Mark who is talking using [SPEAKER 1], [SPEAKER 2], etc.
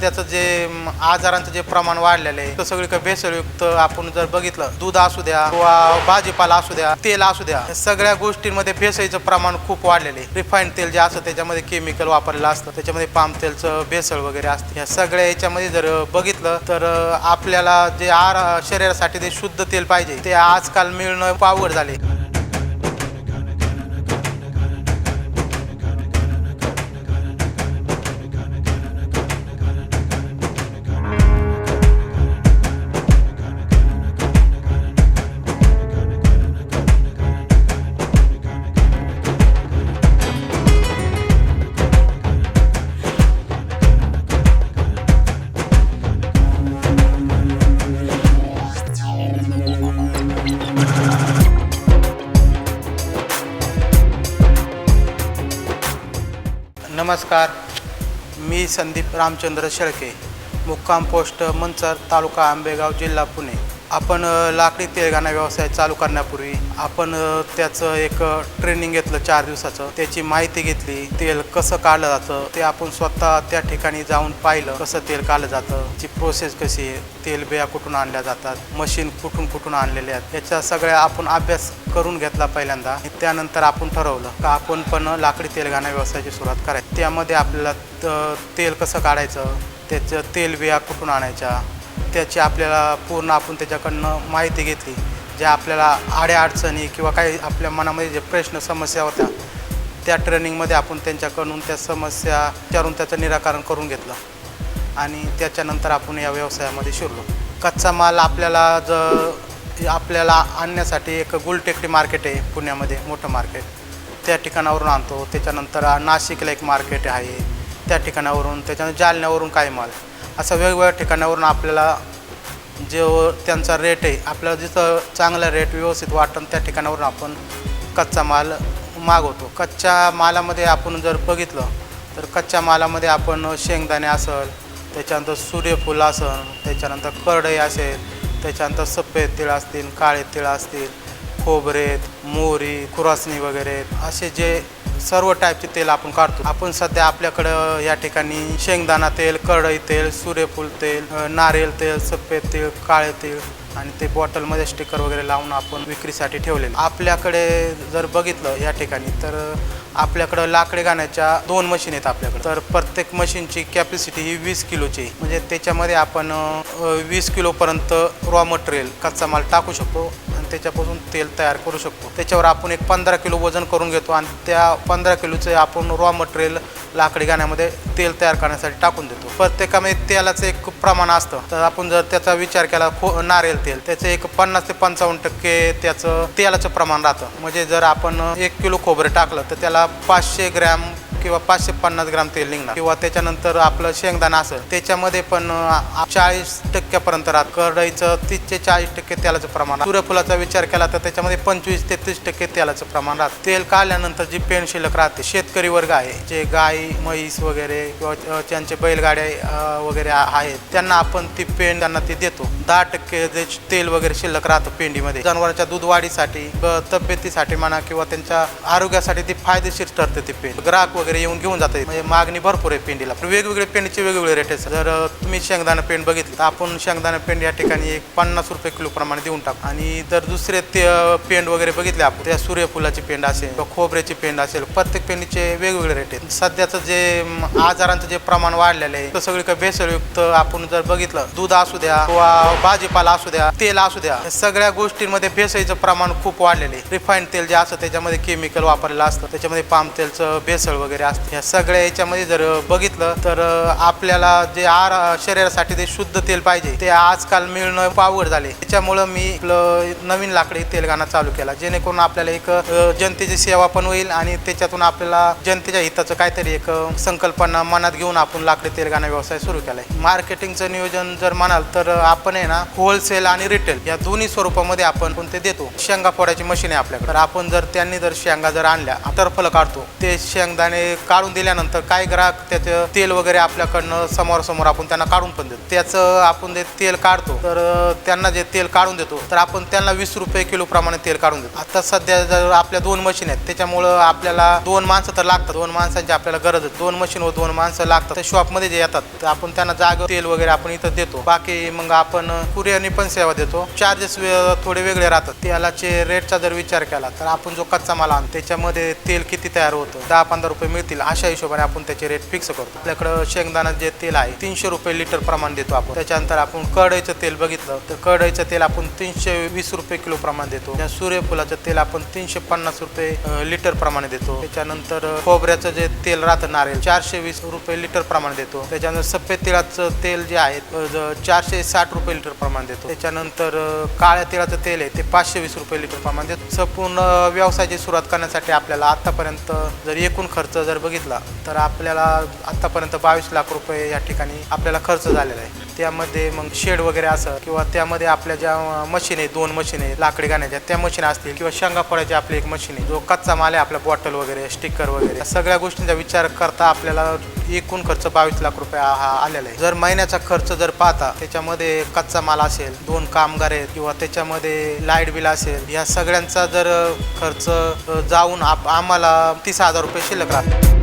[SPEAKER 1] सध्याचं जे आजारांचं जे प्रमाण वाढलेलं आहे तर सगळीकडे भेसळयुक्त आपण जर बघितलं दूध असू द्या किंवा भाजीपाला असू द्या तेल असू द्या सगळ्या गोष्टींमध्ये भेसळीचं प्रमाण खूप वाढलेलं आहे. रिफाईंड तेल जे असतं त्याच्यामध्ये केमिकल वापरलेलं असतं त्याच्यामध्ये पाम तेलचं भेसळ वगैरे असतं. या सगळ्या याच्यामध्ये जर बघितलं तर आपल्याला जे आहार शरीरासाठी ते शुद्ध तेल पाहिजे ते आजकाल मिळणं खूप अवघड झाले नमस्कार. मी संदीप रामचंद्र शेळके मुक्काम पोस्ट मंचर तालुका आंबेगाव जिल्हा पुणे. आपण लाकडी तेलगाणा व्यवसाय चालू करण्यापूर्वी आपण त्याचं एक ट्रेनिंग घेतलं चार दिवसाचं. त्याची माहिती घेतली तेल कसं काढलं जातं ते आपण स्वतः त्या ठिकाणी जाऊन पाहिलं कसं तेल काढलं जातं ची प्रोसेस कशी आहे तेल बिया कुठून आणल्या जातात मशीन कुठून कुठून आणलेल्या आहेत. याचा सगळ्या आपण अभ्यास करून घेतला पहिल्यांदा. आणि त्यानंतर आपण ठरवलं का आपण पण लाकडी तेलगाणा व्यवसायाची सुरुवात करायची. त्यामध्ये आपल्याला त- तेल कसं काढायचं त्याचं तेल बिया कुठून आणायच्या त्याची आपल्याला पूर्ण आपण त्याच्याकडनं माहिती घेतली. ज्या आपल्याला आड्या अडचणी किंवा काही आपल्या मनामध्ये जे प्रश्न समस्या होत्या त्या ट्रेनिंगमध्ये आपण त्यांच्याकडून त्या समस्या विचारून त्याचं निराकरण करून घेतलं. आणि त्याच्यानंतर आपण या व्यवसायामध्ये शिरलो. कच्चा माल आपल्याला ज आपल्याला आणण्यासाठी एक गुलटेकडी मार्केट आहे पुण्यामध्ये मोठं मार्केट. त्या ठिकाणावरून आणतो. त्याच्यानंतर नाशिकला एक मार्केट आहे. त्या ठिकाणावरून त्याच्यानंतर जालन्यावरून काही माल. असं वेगवेगळ्या ठिकाणावरून आपल्याला जे त्यांचा रेट आहे आपल्याला जिथं चांगला रेट व्यवस्थित वाटतं त्या ठिकाणावरून आपण कच्चा माल मागवतो. कच्च्या मालामध्ये आपण जर बघितलं तर कच्च्या मालामध्ये आपण शेंगदाणे असेल त्याच्यानंतर सूर्यफूल असेल त्याच्यानंतर करडई असेल त्याच्यानंतर सफेद तिळ असतील काळे तिळ असतील खोबरेत मोहरी खुरासणी वगैरे असे जे सर्व टाईपचे तेल आपण काढतो. आपण सध्या आपल्याकडं या ठिकाणी शेंगदाणा तेल कढई तेल सूर्यफूल तेल नारियल तेल सफेद तेल काळे तेल आणि ते बॉटलमध्ये स्टिकर वगैरे लावून आपण विक्रीसाठी ठेवलेलं. आपल्याकडे जर बघितलं या ठिकाणी तर आपल्याकडं लाकडे घाण्याच्या दोन मशीन आहेत आपल्याकडे. तर प्रत्येक मशीनची कॅपॅसिटी ही वीस किलोची म्हणजे त्याच्यामध्ये आपण वीस किलोपर्यंत रॉ मटेरियल कच्चा माल टाकू शकतो. त्याच्यापासून तेल तयार करू शकतो. त्याच्यावर आपण एक पंधरा किलो वजन करून घेतो आणि त्या पंधरा किलोचे आपण रॉ मटेरियल लाकडी गाण्यामध्ये तेल तयार करण्यासाठी टाकून देतो. प्रत्येकामध्ये तेलाचं एक प्रमाण असतं. तर आपण जर त्याचा विचार केला खो नारियल तेल त्याचं एक पन्नास ते पंचावन्न टक्के त्याचं तेलाचं प्रमाण राहतं. म्हणजे जर आपण एक किलो खोबरं टाकलं तर त्याला पाचशे ग्रॅम किंवा पाचशे पन्नास ग्राम तेल निघणार. किंवा त्याच्यानंतर आपलं शेंगदाणा असेल त्याच्यामध्ये पण चाळीस टक्क्यापर्यंत राहत. करडईचं तीस ते चाळीस टक्के तेलाचं प्रमाण सूर्यफुलाचा विचार केला तर त्याच्यामध्ये पंचवीस ते तीस टक्के तेलाचं प्रमाण राहतं. तेल काढल्यानंतर जी पेन शिल्लक राहते शेतकरी वर्ग आहे जे गाय म्हैस वगैरे किंवा ज्यांचे बैलगाड्या वगैरे आहेत त्यांना आपण ती पेंड त्यांना ती देतो. दहा टक्के जे तेल वगैरे शिल्लक राहतं पेंडीमध्ये. जनावरांच्या दूध वाढीसाठी तब्येतीसाठी म्हणा किंवा त्यांच्या आरोग्यासाठी ती फायदेशीर ठरते ती पेंड ग्राहक वगैरे येऊन घेऊन जाते म्हणजे मागणी भरपूर आहे पेंडीला. वेगवेगळे पेंडीचे वेगवेगळे रेट आहेत जर तुम्ही शेंगदाणा पेंड बघितलं तर आपण शेंगदाणा पेंड या ठिकाणी एक पन्नास रुपये किलो प्रमाणे देऊन टाकू. आणि जर दुसरे ते पेंड वगैरे बघितले आपण त्या सूर्यफुलाची पेंड असेल किंवा खोबऱ्याची पेंड असेल प्रत्येक पेंडीचे वेगवेगळे रेट आहेत. सध्याचं जे आजारांचं जे प्रमाण वाढलेलं आहे तर सगळीकडे भेसळयुक्त आपण जर बघितलं दूध असू द्या किंवा भाजीपाला असू द्या तेल असू द्या सगळ्या गोष्टींमध्ये भेसळीचं प्रमाण खूप वाढलेलं आहे. रिफाईंड तेल जे असतं त्याच्यामध्ये केमिकल वापरलेलं असतं त्याच्यामध्ये पाम तेलचं भेसळ वगैरे असतं. या सगळ्या याच्यामध्ये जर बघितलं तर आपल्याला जे आहार शरीरासाठी ते शुद्ध तेल पाहिजे. ते आजकाल मिळणं पावड झाले त्याच्यामुळं मी आपलं नवीन लाकडी तेलगाणा चालू केला. जेणेकरून आपल्याला एक जनतेची सेवा पण होईल आणि त्याच्यातून आपल्याला जनतेच्या हिताचं काहीतरी एक संकल्पना मनात घेऊन आपण लाकडी तेलगाणा व्यवसाय सुरू केलाय. मार्केटिंगचं नियोजन जर म्हणाल तर आपण आहे ना होलसेल आणि रिटेल या दोन्ही स्वरूपामध्ये आपण कोणते देतो? शेंगा फोडायची मशीन आहे आपल्याकडे. तर आपण जर त्यांनी जर शेंगा जर आणल्या टरफल काढतो ते शेंगदाणे काढून दिल्यानंतर काही ग्राहक त्याचं तेल वगैरे आपल्याकडनं समोरासमोर आपण त्यांना काढून पण देतो. त्याचं आपण जे तेल काढतो तर त्यांना जे तेल काढून देतो तर आपण त्यांना वीस रुपये किलो प्रमाणे तेल काढून देतो. आता सध्या जर आपल्या दोन मशीन आहेत त्याच्यामुळं आपल्याला दोन माणसं तर लागतात. दोन माणसांची आपल्याला गरज आहे. दोन मशीन व दोन माणसं लागतात. तर शॉपमध्ये जे येतात तर आपण त्यांना जाग तेल वगैरे आपण इथं देतो. बाकी मग आपण कुरिअरनी पण सेवा देतो. चार्जेस थोडे वेगळे राहतात. तेलाचे रेटचा जर विचार केला तर आपण जो कच्चा माल आणतो त्याच्यामध्ये तेल किती तयार होतं? दहा पंधरा रुपये मिळतील. अशा हिशोबाने आपण त्याचे रेट फिक्स करतो. आपल्याकडं शेंगदाणा जे तेल आहे तीनशे रुपये लिटर प्रमाण देतो आपण. त्याच्यानंतर आपण कढईचं तेल बघितलं तर कढईचं तेल आपण तीनशे वीस रुपये किलो प्रमाण देतो. सूर्यफुलाचं तेल आपण तीनशे पन्नास रुपये लिटर प्रमाणे देतो. त्याच्यानंतर खोबऱ्याचं जे तेल राहतं नारळ चारशे वीस रुपये लिटर प्रमाण देतो. त्याच्यानंतर सफेद तेलाचं तेल जे आहे चारशे साठ रुपये लिटर प्रमाण देतो. त्याच्यानंतर काळ्या तेलाचं तेल आहे ते पाचशे वीस रुपये लिटर प्रमाण देतो. संपूर्ण व्यवसायाची सुरुवात करण्यासाठी आपल्याला आतापर्यंत जर एकूण खर्च जर बघितला तर आपल्याला आतापर्यंत बावीस लाख रुपये या ठिकाणी आपल्याला खर्च झालेला आहे. त्यामध्ये मग शेड वगैरे असं किंवा त्यामध्ये आपल्या ज्या मशीन आहे दोन मशीन आहे लाकडी गाण्याच्या त्या मशीन असतील किंवा शेंगा फोडायची आपली एक मशीन आहे जो कच्चा माल आहे आपल्या बॉटल वगैरे स्टिकर वगैरे या सगळ्या गोष्टींचा विचार करता आपल्याला एकूण खर्च बावीस लाख रुपये हा आलेला आहे. जर महिन्याचा खर्च जर पाहता त्याच्यामध्ये कच्चा माल असेल दोन कामगार आहेत किंवा त्याच्यामध्ये लाइट बिल असेल या सगळ्यांचा जर खर्च जाऊन आप आम्हाला तीस हजार रुपये शिल्लक राहतो